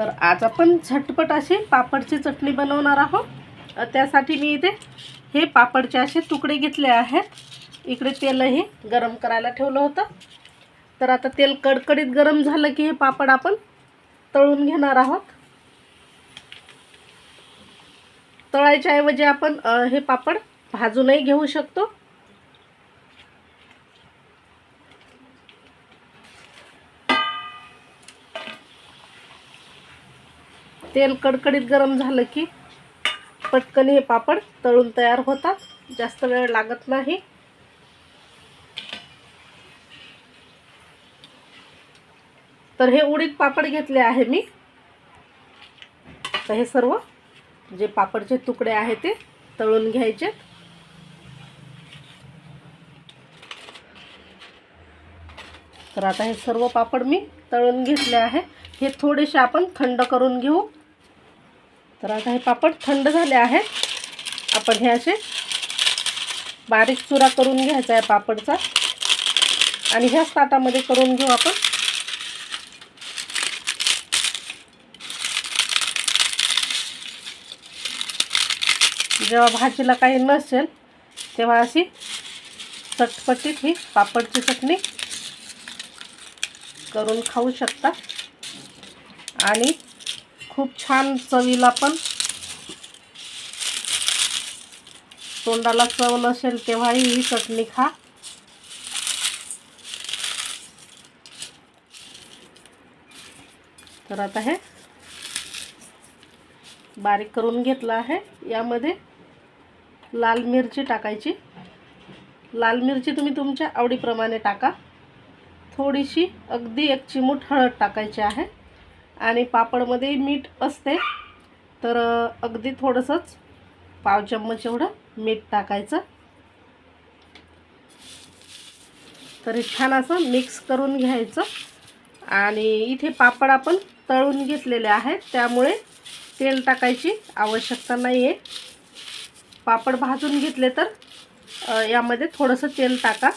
तर आज आपण झटपट अशी पापडची चटणी बनवणार आहोत. त्यासाठी मी इथे हे पापडचे असे तुकडे घेतले आहेत. इकडे तेलही गरम करायला ठेवलं होतं. तर आता तेल कडकडीत गरम झालं की हे पापड आपण तळून घेणार आहोत. तळायच्या ऐवजी आपण हे पापड भाजूनही घेऊ शकतो. तेल कडकडीत गरम झालं की पटकन हे पापड तळून तयार होतात. जास्त वेळ लागत नाही. तर हे उडीद पापड घेतले आहे मी. तर हे सर्व जे पापडचे तुकडे आहे ते तळून घ्यायचे. तर आता हे सर्व पापड मी तळून घेतले आहे. हे थोडेसे आपण थंड करून घेऊ. तर आता हे पापड थंड झाले आहेत. आपण हे असे बारीक चुरा करून घ्यायचा आहे पापडचा. आणि ह्याच ताटामध्ये करून घेऊ आपण. जेव्हा भाजीला काही नसेल तेव्हा अशी चटपटीत ही पापडची चटणी करून खाऊ शकता. आणि खूप छान चवीला पण. तोंडाला चव नसेल तेव्हाही ही चटणी खा. तर आता हे बारीक करून घेतलं आहे. यामध्ये लाल मिरची टाकायची. लाल मिरची तुम्ही तुमच्या आवडीप्रमाणे टाका. थोडीशी अगदी एक चिमूट हळद टाकायची आहे. आणि पापडमध्ये मीठ असते तर अगदी थोडंसंच पाव चम्मच एवढं मीठ टाकायचं. तरी छान असं मिक्स करून घ्यायचं. आणि इथे पापड आपण तळून घेतलेले आहेत त्यामुळे तेल टाकायची आवश्यकता नाही आहे पापड भाजून घेतले तर यामध्ये थोडंसं तेल टाका.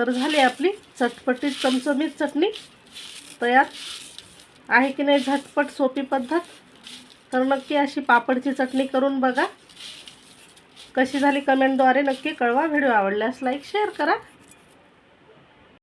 तर झाली आपली चटपटीत चमचमीत चटणी. तयार आहे की नाही झटपट सोपी पद्धत? तर नक्की अशी पापडची चटणी करून बघा. कशी झाली कमेंटद्वारे नक्की कळवा. व्हिडिओ आवडल्यास लाईक शेअर करा.